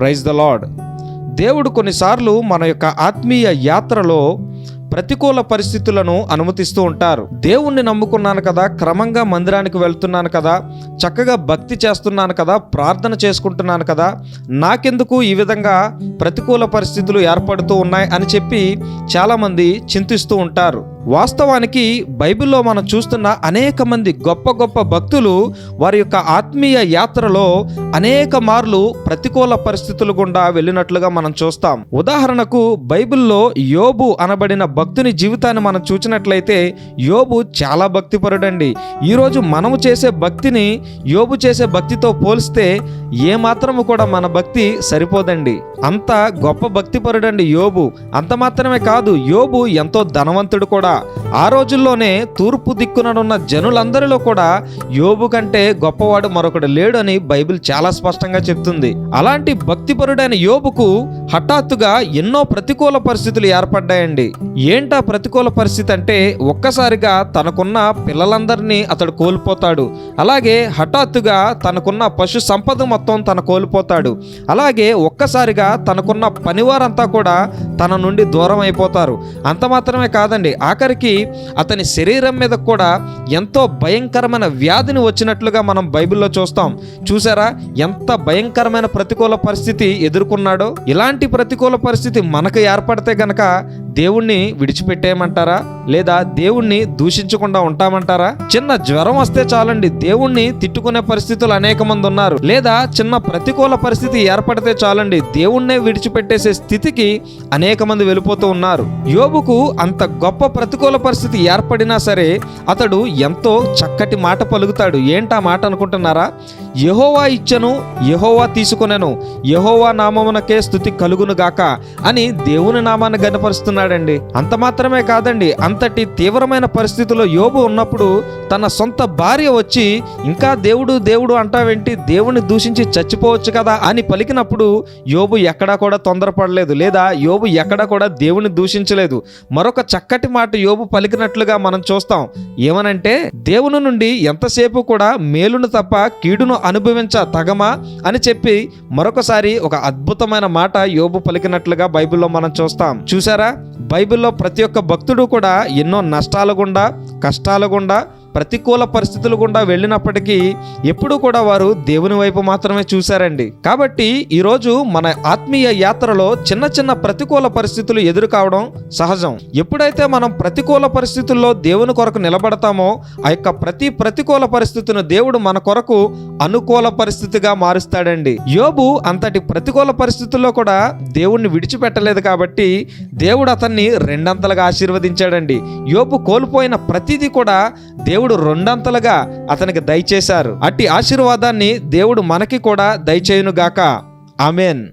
Praise the lord దేవుడు కొన్నిసార్లు మన యొక్క ఆత్మీయ యాత్రలో ప్రతికూల పరిస్థితులను అనుమతిస్తూ ఉంటారు. దేవుణ్ణి నమ్ముకున్నాను కదా క్రమంగా మందిరానికి వెళ్తున్నాను కదా చక్కగా భక్తి చేస్తున్నాను కదా ప్రార్థన చేసుకుంటున్నాను కదా నాకెందుకు ఈ విధంగా ప్రతికూల పరిస్థితులు ఏర్పడుతూ ఉన్నాయి అని చెప్పి చాలామంది చింతిస్తూ ఉంటారు. వాస్తవానికి బైబిల్లో మనం చూస్తున్న అనేక మంది గొప్ప గొప్ప భక్తులు వారి యొక్క ఆత్మీయ యాత్రలో అనేక మార్లు ప్రతికూల పరిస్థితులు గుండా వెళ్ళినట్లుగా మనం చూస్తాం. ఉదాహరణకు బైబిల్లో యోబు అనబడిన భక్తుని జీవితాన్ని మనం చూసినట్లయితే యోబు చాలా భక్తిపరుడండి. ఈరోజు మనము చేసే భక్తిని యోబు చేసే భక్తితో పోలిస్తే ఏమాత్రము కూడా మన భక్తి సరిపోదండి. అంత గొప్ప భక్తిపరుడండి యోబు. అంత మాత్రమే కాదు యోబు ఎంతో ధనవంతుడు కూడా. ఆ రోజుల్లోనే తూర్పు దిక్కుననున్న జనులందరిలో కూడా యోబు కంటే గొప్పవాడు మరొకడు లేడు అని బైబిల్ చాలా స్పష్టంగా చెప్తుంది. అలాంటి భక్తిపరుడైన యోబుకు హఠాత్తుగా ఎన్నో ప్రతికూల పరిస్థితులు ఏర్పడ్డాయండి. ఏంటా ప్రతికూల పరిస్థితి అంటే ఒక్కసారిగా తనకున్న పిల్లలందరినీ అతడు కోల్పోతాడు. అలాగే హఠాత్తుగా తనకున్న పశు సంపద మొత్తం తన కోల్పోతాడు. అలాగే ఒక్కసారిగా తనకున్న పనివారంతా కూడా తన నుండి దూరం అయిపోతారు. అంత మాత్రమే కాదండి ఆఖరికి అతని శరీరం మీద కూడా ఎంతో భయంకరమైన వ్యాధిని వచ్చినట్లుగా మనం బైబిల్లో చూస్తాం. చూసారా? ఎంత భయంకరమైన ప్రతికూల పరిస్థితి ఎదుర్కొన్నాడో? ఇలాంటి ప్రతికూల పరిస్థితి మనకు ఏర్పడితే గనక దేవుణ్ణి విడిచిపెట్టేయమంటారా? లేదా దేవుణ్ణి దూషించకుండా ఉంటామంటారా? చిన్న జ్వరం వస్తే చాలండి దేవుణ్ణి తిట్టుకునే పరిస్థితులు అనేక మంది ఉన్నారు. లేదా చిన్న ప్రతికూల పరిస్థితి ఏర్పడితే చాలండి దేవుణ్ణే విడిచిపెట్టేసే స్థితికి అనేక మంది వెళ్ళిపోతూ ఉన్నారు. యోబుకు అంత గొప్ప ప్రతికూల పరిస్థితి ఏర్పడినా సరే అతడు ఎంతో చక్కటి మాట పలుకుతాడు. ఏంటా మాట అనుకుంటున్నారా? యహోవా ఇచ్చను యహోవా తీసుకొనెను యహోవా నామమునకే స్థుతి కలుగును గాక అని దేవుని నామాన్ని చేశాడండి అంత మాత్రమే కాదండి అంతటి తీవ్రమైన పరిస్థితిలో యోబు ఉన్నప్పుడు తన సొంత భార్య వచ్చి ఇంకా దేవుడు దేవుడు అంటావేంటి? దేవుని దూషించి చచ్చిపోవచ్చు కదా అని పలికినప్పుడు యోబు ఎక్కడా కూడా తొందరపడలేదు. లేదా యోబు ఎక్కడా కూడా దేవుని దూషించలేదు. మరొక చక్కటి మాట యోబు పలికినట్లుగా మనం చూస్తాం. ఏమనంటే దేవుని నుండి ఎంతసేపు కూడా మేలును తప్ప కీడును అనుభవించ తగమా? అని చెప్పి మరొకసారి ఒక అద్భుతమైన మాట యోబు పలికినట్లుగా బైబిల్లో మనం చూస్తాం. చూసారా బైబిల్లో ప్రతి ఒక్క భక్తుడు కూడా ఎన్నో నష్టాల గుండా కష్టాల గుండా ప్రతికూల పరిస్థితులు గుండా వెళ్ళినప్పటికీ ఎప్పుడూ కూడా వారు దేవుని వైపు మాత్రమే చూశారండి. కాబట్టి ఈరోజు మన ఆత్మీయ యాత్రలో చిన్న చిన్న ప్రతికూల పరిస్థితులు ఎదురు కావడం సహజం. ఎప్పుడైతే మనం ప్రతికూల పరిస్థితుల్లో దేవుని కొరకు నిలబడతామో ఆ యొక్క ప్రతి ప్రతికూల పరిస్థితిని దేవుడు మన కొరకు అనుకూల పరిస్థితిగా మారుస్తాడండి. యోబు అంతటి ప్రతికూల పరిస్థితుల్లో కూడా దేవుణ్ణి విడిచిపెట్టలేదు కాబట్టి దేవుడు అతన్ని రెండంతలుగా ఆశీర్వదించాడండి. యోబు కోల్పోయిన ప్రతిదీ కూడా దేవుడు దేవుడు రెండంతలుగా అతనికి దయచేశారు. అట్టి ఆశీర్వాదాన్ని దేవుడు మనకి కూడా దయచేయునుగాక. ఆమెన్.